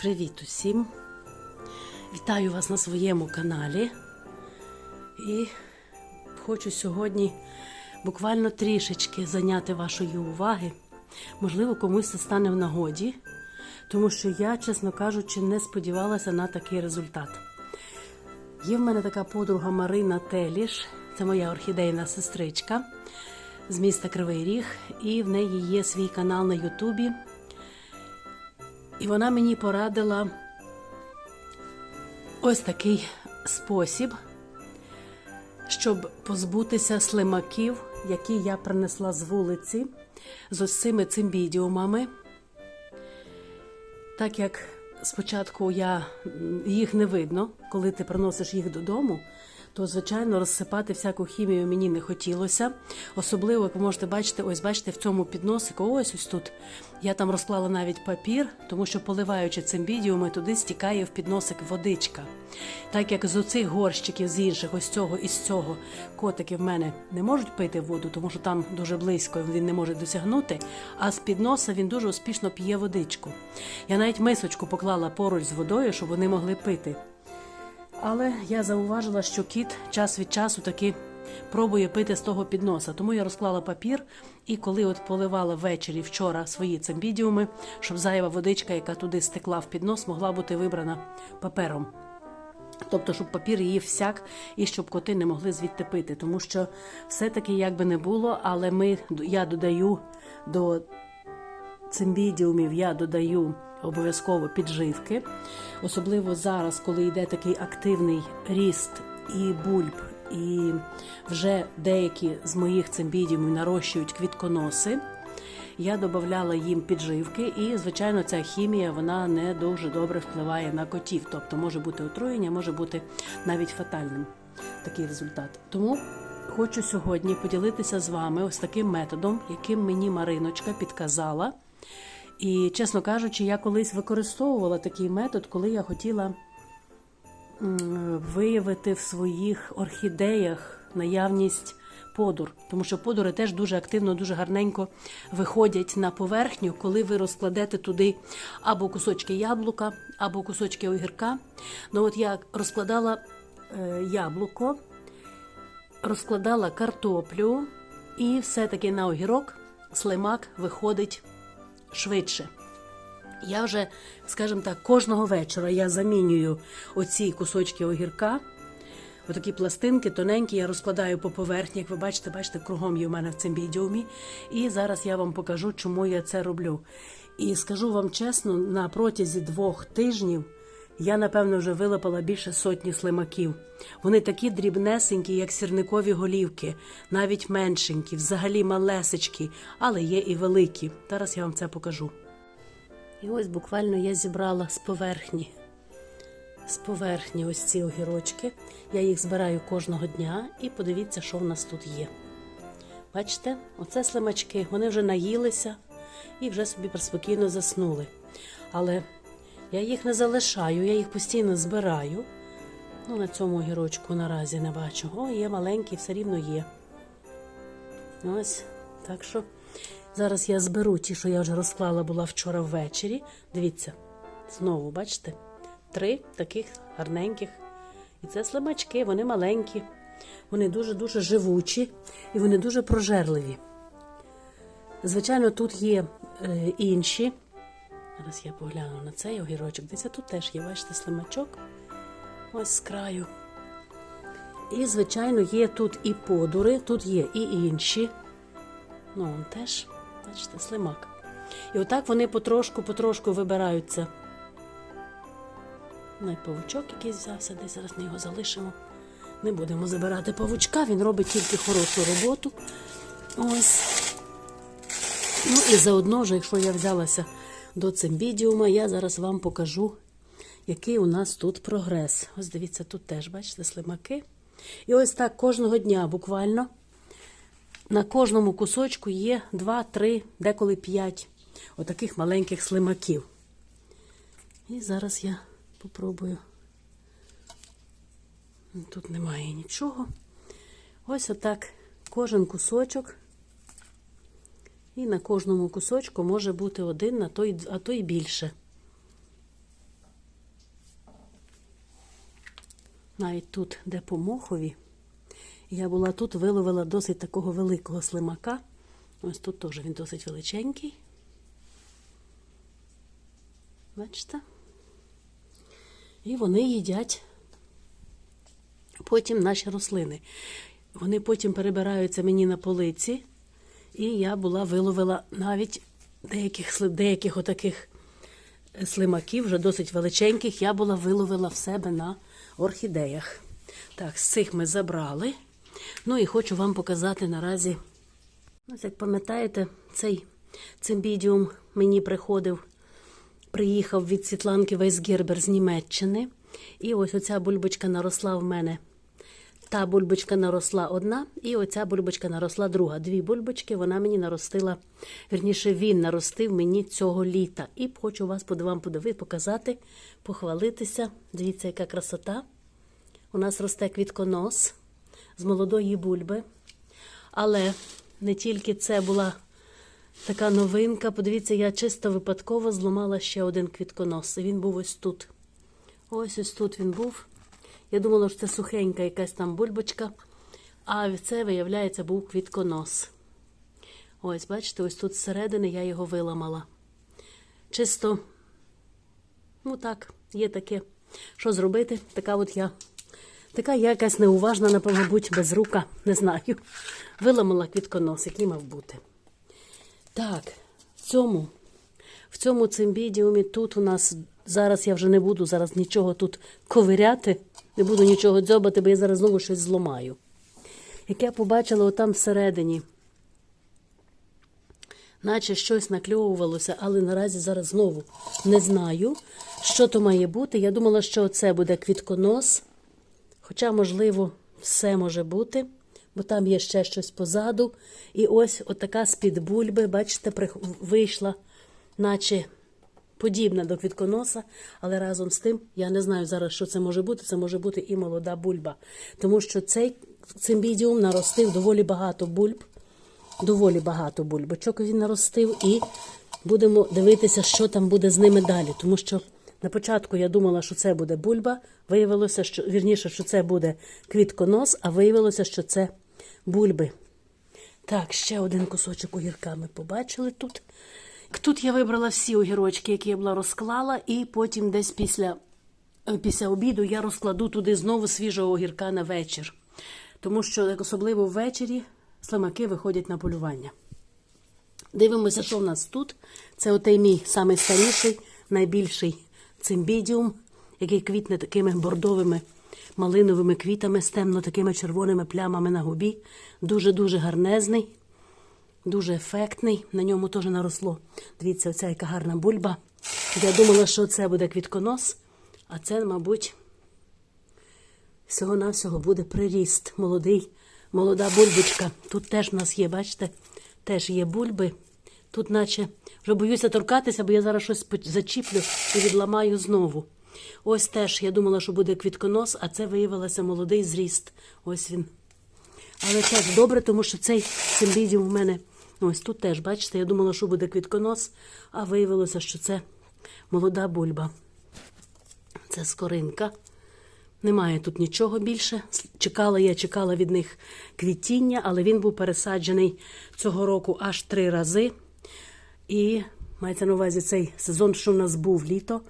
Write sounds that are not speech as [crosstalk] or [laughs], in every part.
Привіт усім! Вітаю вас на своєму каналі. І хочу сьогодні буквально трішечки зайняти вашої уваги. Можливо, комусь це стане в нагоді, тому що я, чесно кажучи, не сподівалася на такий результат. Є в мене така подруга Марина Теліш, це моя орхідейна сестричка з міста Кривий Ріг, і в неї є свій канал на Ютубі. І вона мені порадила ось такий спосіб, щоб позбутися слимаків, які я принесла з вулиці з ось цими цимбідіумами. Так як спочатку я, їх не видно, коли ти приносиш їх додому, то, звичайно, розсипати всяку хімію мені не хотілося. Особливо, як ви можете бачити, ось бачите, в цьому підносику, ось ось тут. Я там розклала навіть папір, тому що поливаючи цим цимбідіуми, туди стікає в підносик водичка. Так як з оцих горщиків, з інших, ось цього і з цього, котики в мене не можуть пити воду, тому що там дуже близько він не може досягнути. А з підноса він дуже успішно п'є водичку. Я навіть мисочку поклала поруч з водою, щоб вони могли пити. Але я зауважила, що кіт час від часу таки пробує пити з того підноса. Тому я розклала папір, і коли от поливала ввечері вчора свої цимбідіуми, щоб зайва водичка, яка туди стекла в піднос, могла бути вибрана папером. Тобто, щоб папір її всяк і щоб коти не могли звідти пити. Тому що все-таки, як би не було, але ми, я додаю до цимбідіумів я додаю обов'язково підживки, особливо зараз, коли йде такий активний ріст і бульб, і вже деякі з моїх цимбідіумів нарощують квітконоси. Я додавала їм підживки, і, звичайно, ця хімія вона не дуже добре впливає на котів. Тобто може бути отруєння, може бути навіть фатальним такий результат. Тому хочу сьогодні поділитися з вами ось таким методом, яким мені Мариночка підказала. І, чесно кажучи, я колись використовувала такий метод, коли я хотіла виявити в своїх орхідеях наявність подур, тому що подури теж дуже активно, дуже гарненько виходять на поверхню, коли ви розкладете туди або кусочки яблука, або кусочки огірка. Ну от я розкладала е, яблуко, розкладала картоплю, і все-таки на огірок слимак виходить швидше. Я вже, скажімо так, кожного вечора я замінюю оці кусочки огірка. Отакі пластинки тоненькі, я розкладаю по поверхні, як ви бачите, бачите, кругом є в мене в цим відеомі. І зараз я вам покажу, чому я це роблю. І скажу вам чесно, на протязі двох тижнів я, напевно, вже вилапала більше сотні слимаків. Вони такі дрібнесенькі, як сірникові голівки, навіть меншенькі, взагалі малесечкі, але є і великі. Зараз я вам це покажу. І ось буквально я зібрала з поверхні. З поверхні ось ці огірочки. Я їх збираю кожного дня і подивіться, що в нас тут є. Бачите, оце слимачки, вони вже наїлися і вже собі спокійно заснули. Але я їх не залишаю, я їх постійно збираю. Ну, на цьому огірочку наразі не бачу. О, є маленький, все рівно є. Ось, так що зараз я зберу ті, що я вже розклала була вчора ввечері. Дивіться, знову, бачите, три таких гарненьких. І це слимачки, вони маленькі, вони дуже-дуже живучі і вони дуже прожерливі. Звичайно, тут є е, інші. Зараз я погляну на цей огірочок. Десь тут теж є, бачите, слимачок. Ось з краю. І, звичайно, є тут і подури, тут є і інші. Ну, он теж, бачите, слимак. І отак вони потрошку-потрошку вибираються. Ну, і павучок якийсь взявся, десь зараз ми його залишимо. Не будемо забирати павучка, він робить тільки хорошу роботу. Ось. Ну і заодно ж, якщо я взялася до цимбідіума, я зараз вам покажу, який у нас тут прогрес. Ось дивіться, тут теж, бачите, слимаки. І ось так кожного дня буквально на кожному кусочку є 2, 3, деколи 5 отаких маленьких слимаків. І зараз я попробую. Тут немає нічого. Ось отак кожен кусочок. І на кожному кусочку може бути один, а то й, а то й більше. Навіть тут, де по мохові, я була тут, виловила досить такого великого слимака. Ось тут теж він досить величенький. Бачите? І вони їдять потім наші рослини. Вони потім перебираються мені на полиці і я була виловила навіть деяких, деяких отаких е, слимаків, вже досить величеньких, я була виловила в себе на орхідеях. Так, з цих ми забрали. Ну і хочу вам показати наразі. Ось як пам'ятаєте, цей цимбідіум мені приходив, приїхав від Світланки Вейсгербер з Німеччини. І ось оця бульбочка наросла в мене. Та бульбочка наросла одна, і оця бульбочка наросла друга. Дві бульбочки вона мені наростила, вірніше, він наростив мені цього літа. І хочу вас вам подиви, показати, похвалитися. Дивіться, яка красота. У нас росте квітконос з молодої бульби. Але не тільки це була така новинка. Подивіться, я чисто випадково зламала ще один квітконос. Він був ось тут. Ось ось тут він був. Я думала, що це сухенька якась там бульбочка, а це, виявляється, був квітконос. Ось, бачите, ось тут зсередини я його виламала. Чисто, ну так, є таке. Що зробити? Така от я. Така я якась неуважна, напевно, мабуть, без рука, не знаю. Виламала квітконос, який мав бути. Так, в цьому, в цьому цимбідіумі тут у нас зараз я вже не буду зараз нічого тут ковиряти, не буду нічого дзьобати, бо я зараз знову щось зламаю. Як я побачила отам всередині, наче щось накльовувалося, але наразі зараз знову не знаю, що то має бути. Я думала, що це буде квітконос. Хоча, можливо, все може бути, бо там є ще щось позаду. І ось отака з-під бульби, бачите, вийшла, наче подібна до квітконоса, але разом з тим я не знаю зараз, що це може бути. Це може бути і молода бульба. Тому що цей цимбідіум наростив доволі багато бульб, доволі багато бульбочок він наростив, і будемо дивитися, що там буде з ними далі. Тому що на початку я думала, що це буде бульба. Виявилося, що вірніше, що це буде квітконос, а виявилося, що це бульби. Так, ще один кусочок огірка ми побачили тут. Тут я вибрала всі огірочки, які я була розклала, і потім десь після, е, після обіду я розкладу туди знову свіжого огірка на вечір. Тому що, особливо ввечері, слимаки виходять на полювання. Дивимося, що в нас тут. Це отей мій самий старіший, найбільший цимбідіум, який квітне такими бордовими малиновими квітами з темно такими червоними плямами на губі. Дуже-дуже гарнезний, дуже ефектний. На ньому теж наросло. Дивіться, оця яка гарна бульба. Я думала, що це буде квітконос, а це, мабуть, всього-навсього буде приріст. Молодий, молода бульбочка. Тут теж в нас є, бачите, теж є бульби. Тут, наче, вже боюся торкатися, бо я зараз щось зачіплю і відламаю знову. Ось теж я думала, що буде квітконос, а це виявилося молодий зріст. Ось він. Але теж добре, тому що цей симбідіум в мене. Ось тут теж, бачите, я думала, що буде квітконос, а виявилося, що це молода бульба. Це скоринка. Немає тут нічого більше. Чекала я, чекала від них квітіння, але він був пересаджений цього року аж три рази. І мається на увазі цей сезон, що в нас був літо.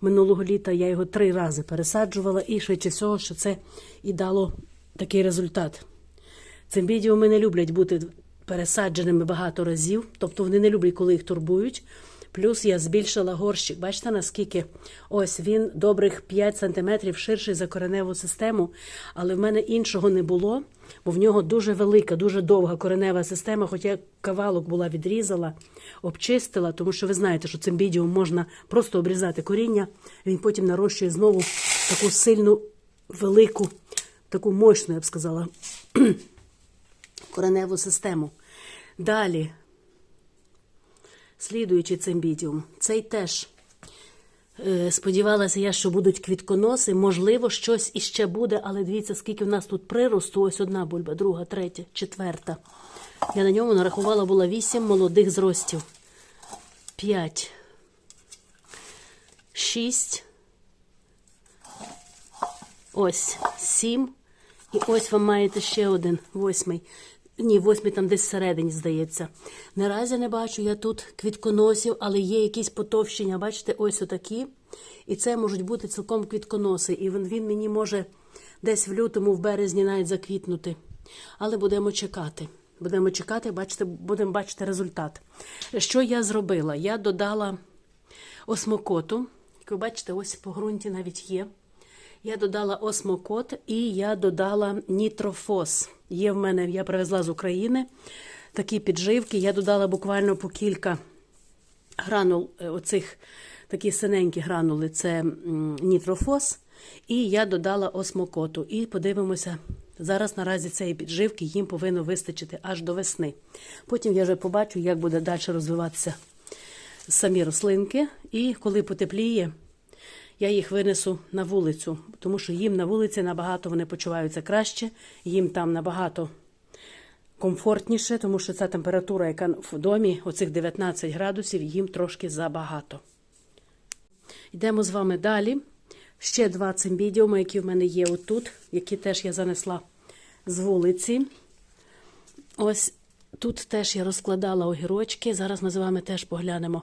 Минулого літа я його три рази пересаджувала, і швидше всього, що це і дало такий результат. Цимбідіуми не люблять бути пересадженими багато разів, тобто вони не люблять, коли їх турбують. Плюс я збільшила горщик. Бачите, наскільки ось він добрих 5 см ширший за кореневу систему, але в мене іншого не було, бо в нього дуже велика, дуже довга коренева система, хоча кавалок була відрізала, обчистила, тому що ви знаєте, що цимбідіум можна просто обрізати коріння, він потім нарощує знову таку сильну, велику, таку мощну, я б сказала, кореневу систему. Далі, слідуючий цимбідіум, цей теж. е, Сподівалася я, що будуть квітконоси. Можливо, щось іще буде, але дивіться, скільки в нас тут приросту. Ось одна бульба, друга, третя, четверта. Я на ньому нарахувала була вісім молодих зростів. П'ять. Шість. Ось сім. І ось ви маєте ще один восьмий. Ні, восьмий там десь всередині, здається. Наразі не бачу я тут квітконосів, але є якісь потовщення. Бачите, ось отакі. І це можуть бути цілком квітконоси. І він, він мені може десь в лютому, в березні навіть заквітнути. Але будемо чекати. Будемо чекати, бачите, будемо бачити результат. Що я зробила? Я додала осмокоту. Як ви бачите, ось по ґрунті навіть є. Я додала осмокот і я додала нітрофос. Є в мене, я привезла з України такі підживки. Я додала буквально по кілька гранул, е, оцих такі синенькі гранули це нітрофос. І я додала осмокоту. І подивимося, зараз наразі цієї підживки їм повинно вистачити аж до весни. Потім я вже побачу, як буде далі розвиватися самі рослинки. І коли потепліє, я їх винесу на вулицю, тому що їм на вулиці набагато вони почуваються краще, їм там набагато комфортніше, тому що ця температура, яка в домі, оцих 19 градусів, їм трошки забагато. Йдемо з вами далі. Ще два цимбідіуми, які в мене є отут, які теж я занесла з вулиці. Ось тут теж я розкладала огірочки. Зараз ми з вами теж поглянемо.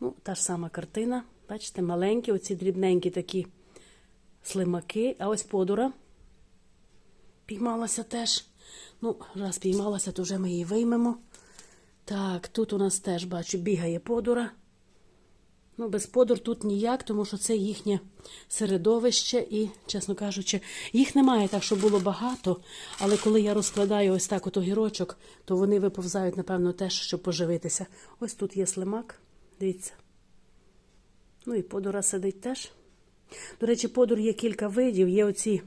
Ну, та ж сама картина. Бачите, маленькі, оці дрібненькі такі слимаки. А ось подура піймалася теж. Ну, раз піймалася, то вже ми її виймемо. Так, тут у нас теж бачу, бігає подура. Ну, без подур тут ніяк, тому що це їхнє середовище, і, чесно кажучи, їх немає так, щоб було багато. Але коли я розкладаю ось так от огірочок, то вони виповзають, напевно, теж, щоб поживитися. Ось тут є слимак. Дивіться. Ну і подура сидить теж. До речі, подур є кілька видів. Є оці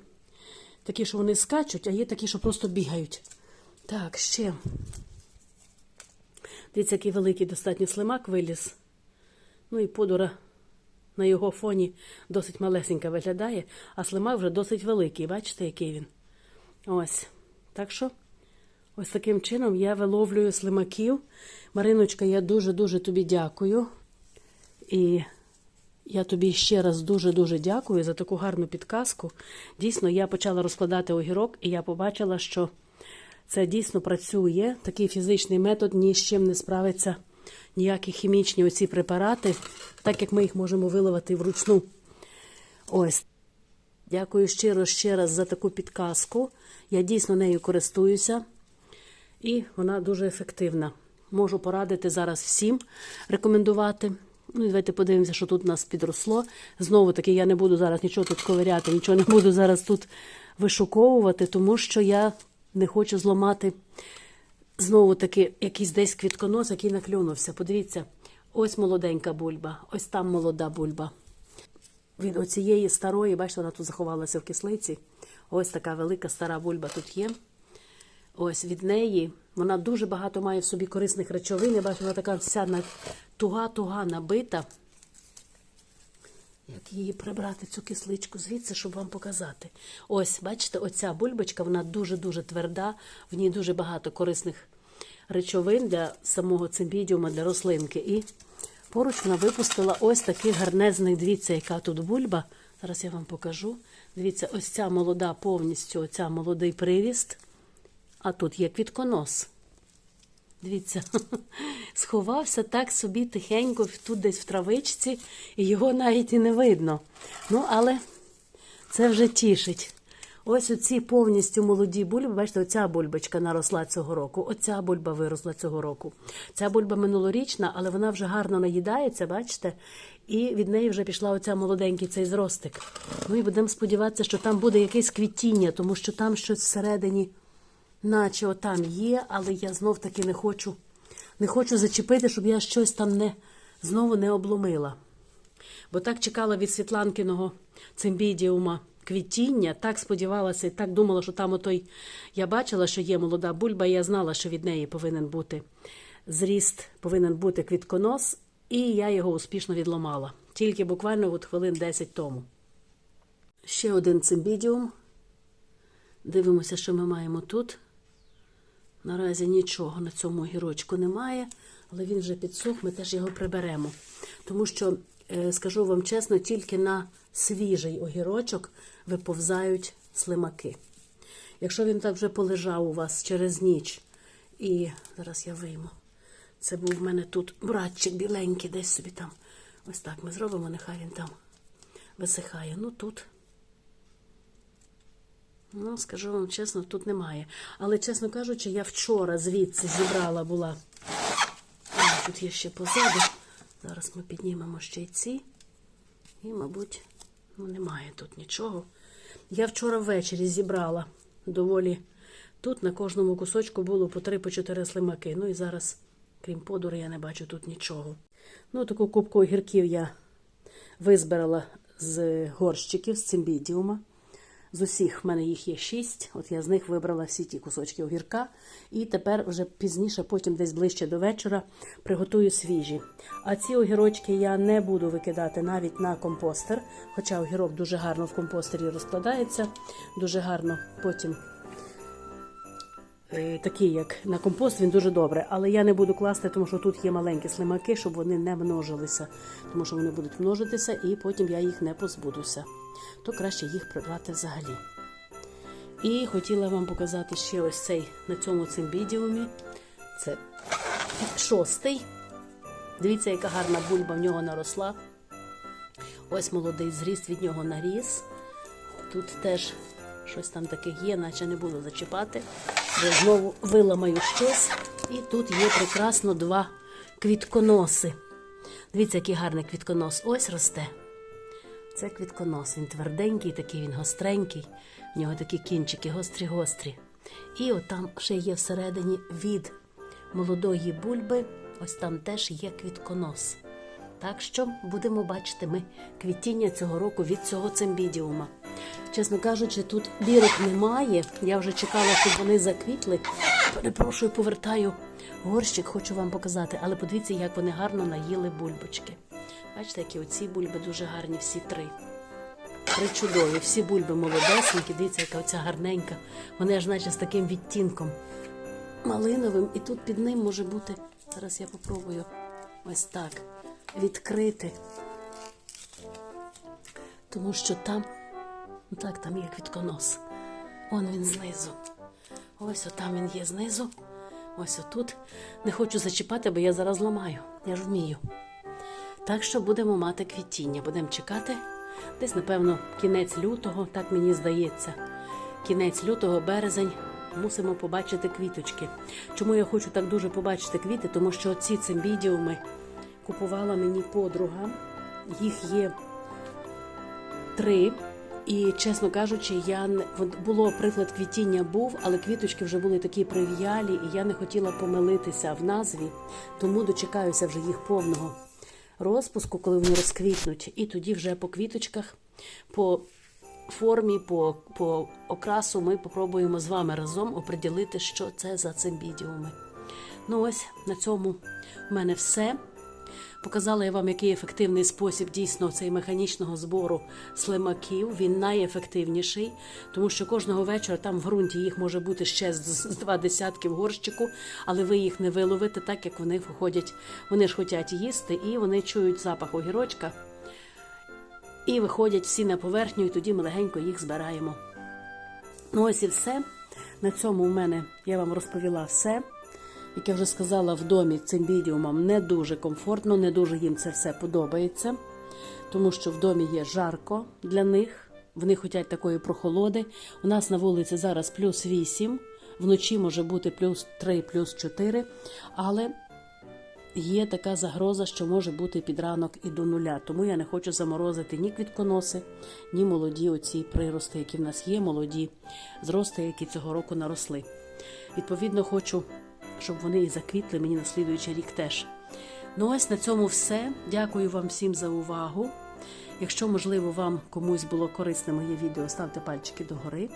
такі, що вони скачуть, а є такі, що просто бігають. Так, ще. Дивіться, який великий достатньо слимак виліз. Ну і подура на його фоні досить малесенька виглядає, а слимак вже досить великий. Бачите, який він? Ось. Так що, ось таким чином я виловлюю слимаків. Мариночка, я дуже-дуже тобі дякую. І я тобі ще раз дуже-дуже дякую за таку гарну підказку. Дійсно, я почала розкладати огірок, і я побачила, що це дійсно працює. Такий фізичний метод ні з чим не справиться ніякі хімічні оці препарати, так як ми їх можемо виливати вручну. Ось. Дякую щиро ще раз за таку підказку. Я дійсно нею користуюся, і вона дуже ефективна. Можу порадити зараз всім рекомендувати. Ну, давайте подивимося, що тут у нас підросло. Знову таки, я не буду зараз нічого тут ковиряти, нічого не буду зараз тут вишуковувати, тому що я не хочу зламати знову таки якийсь десь квітконос, який наклюнувся. Подивіться, ось молоденька бульба, ось там молода бульба. Від оцієї старої, бачите, вона тут заховалася в кислиці. Ось така велика стара бульба тут є. Ось від неї вона дуже багато має в собі корисних речовин. Я бачу, вона така вся на- туга-туга набита. Як її прибрати цю кисличку звідси, щоб вам показати. Ось, бачите, оця бульбочка, вона дуже-дуже тверда, в ній дуже багато корисних речовин для самого цимбідіума, для рослинки. І поруч вона випустила ось такий гарнезний, дивіться, яка тут бульба. Зараз я вам покажу. Дивіться, ось ця молода повністю, оця молодий приріст. А тут є квітконос. Дивіться, [laughs] сховався так собі тихенько тут десь в травичці, і його навіть і не видно. Ну, але це вже тішить. Ось оці повністю молоді бульби, бачите, оця бульбочка наросла цього року, оця бульба виросла цього року. Ця бульба минулорічна, але вона вже гарно наїдається, бачите? І від неї вже пішла оця молоденький цей зростик. Ну і будемо сподіватися, що там буде якесь квітіння, тому що там щось всередині наче отам є, але я знов таки не хочу, не хочу зачепити, щоб я щось там не, знову не обломила. Бо так чекала від Світланкиного цимбідіума квітіння, так сподівалася і так думала, що там отой. Я бачила, що є молода бульба, і я знала, що від неї повинен бути зріст, повинен бути квітконос, і я його успішно відломала. Тільки буквально от хвилин 10 тому. Ще один цимбідіум. Дивимося, що ми маємо тут. Наразі нічого на цьому огірочку немає, але він вже підсох, ми теж його приберемо. Тому що е, скажу вам чесно, тільки на свіжий огірочок виповзають слимаки. Якщо він так вже полежав у вас через ніч, і зараз я вийму. Це був в мене тут братчик біленький, десь собі там. Ось так ми зробимо, нехай він там висихає. Ну тут. Ну, скажу вам чесно, тут немає. Але, чесно кажучи, я вчора звідси зібрала була. Тут є ще позаду. Зараз ми піднімемо ще й ці. І, мабуть, ну, немає тут нічого. Я вчора ввечері зібрала доволі. Тут на кожному кусочку було по три, по чотири слимаки. Ну і зараз, крім подури, я не бачу тут нічого. Ну, таку кубку огірків я визбирала з горщиків, з цимбідіума. З усіх в мене їх є шість. От я з них вибрала всі ті кусочки огірка. І тепер вже пізніше, потім десь ближче до вечора, приготую свіжі. А ці огірочки я не буду викидати навіть на компостер. Хоча огірок дуже гарно в компостері розкладається, дуже гарно потім. е, Такий, як на компост, він дуже добре. Але я не буду класти, тому що тут є маленькі слимаки, щоб вони не множилися. Тому що вони будуть множитися, і потім я їх не позбудуся. То краще їх прибрати взагалі. І хотіла вам показати ще ось цей на цьому цимбідіумі. Це шостий. Дивіться, яка гарна бульба в нього наросла. Ось молодий зріст від нього наріс. Тут теж щось там таке є, наче не було зачіпати. Вже знову виламаю щось. І тут є прекрасно два квітконоси. Дивіться, який гарний квітконос. Ось росте. Це квітконос. Він тверденький, такий він гостренький. В нього такі кінчики гострі-гострі. І от там ще є всередині від молодої бульби. Ось там теж є квітконос. Так що будемо бачити ми квітіння цього року від цього цимбідіума. Чесно кажучи, тут бірок немає. Я вже чекала, щоб вони заквітли. Перепрошую, повертаю горщик, хочу вам показати. Але подивіться, як вони гарно наїли бульбочки. Бачите, які оці бульби дуже гарні, всі три. Три чудові, всі бульби молодесенькі, дивіться, яка оця гарненька. Вони аж наче з таким відтінком малиновим. І тут під ним може бути, зараз я попробую ось так відкрити. Тому що там, ну так, там є квітконос. Он він знизу. Ось отам він є знизу. Ось отут. Не хочу зачіпати, бо я зараз ламаю. Я ж вмію. Так що будемо мати квітіння. Будемо чекати. Десь, напевно, кінець лютого, так мені здається. Кінець лютого, березень. Мусимо побачити квіточки. Чому я хочу так дуже побачити квіти? Тому що ці цимбідіуми купувала мені подруга. Їх є три. І, чесно кажучи, я було приклад квітіння був, але квіточки вже були такі прив'ялі, і я не хотіла помилитися в назві, тому дочекаюся вже їх повного розпуску, коли вони розквітнуть. І тоді вже по квіточках, по формі, по, по окрасу ми попробуємо з вами разом оприділити, що це за цимбідіуми. Ну ось на цьому в мене все. Показала я вам, який ефективний спосіб дійсно цей механічного збору слимаків. Він найефективніший, тому що кожного вечора там в ґрунті їх може бути ще з, два десятки в горщику, але ви їх не виловите, так як вони виходять. Вони ж хочуть їсти, і вони чують запах огірочка і виходять всі на поверхню, і тоді ми легенько їх збираємо. Ну ось і все. На цьому у мене я вам розповіла все. Як я вже сказала, в домі цим відеомам не дуже комфортно, не дуже їм це все подобається, тому що в домі є жарко для них. Вони хочуть такої прохолоди. У нас на вулиці зараз плюс 8, вночі може бути плюс 3, плюс 4, але є така загроза, що може бути під ранок і до нуля. Тому я не хочу заморозити ні квітконоси, ні молоді оці прирости, які в нас є, молоді зрости, які цього року наросли. Відповідно, хочу щоб вони і заквітли мені на слідуючий рік теж. Ну ось на цьому все. Дякую вам всім за увагу. Якщо, можливо, вам комусь було корисне моє відео, ставте пальчики догори.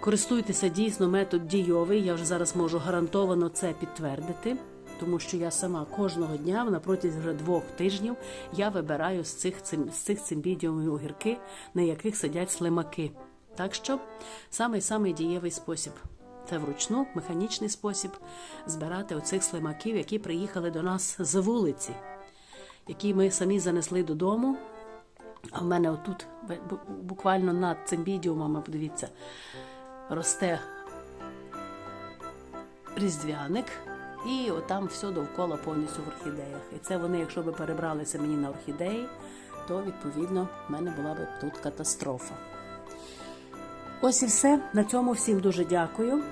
Користуйтеся дійсно метод дійовий. Я вже зараз можу гарантовано це підтвердити, тому що я сама кожного дня, на вже двох тижнів, я вибираю з цих з цих цимбідіумів огірки, на яких сидять слимаки. Так що самий-самий дієвий спосіб. Це вручну механічний спосіб збирати оцих слимаків, які приїхали до нас з вулиці. які ми самі занесли додому. А в мене отут, бу- бу- буквально над цим відео, подивіться, росте різдвяник, і отам все довкола повністю в орхідеях. І це вони, якщо би перебралися мені на орхідеї, то відповідно в мене була б тут катастрофа. Ось і все. На цьому всім дуже дякую.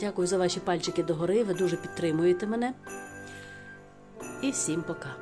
Дякую за ваші пальчики догори. Ви дуже підтримуєте мене. І всім пока.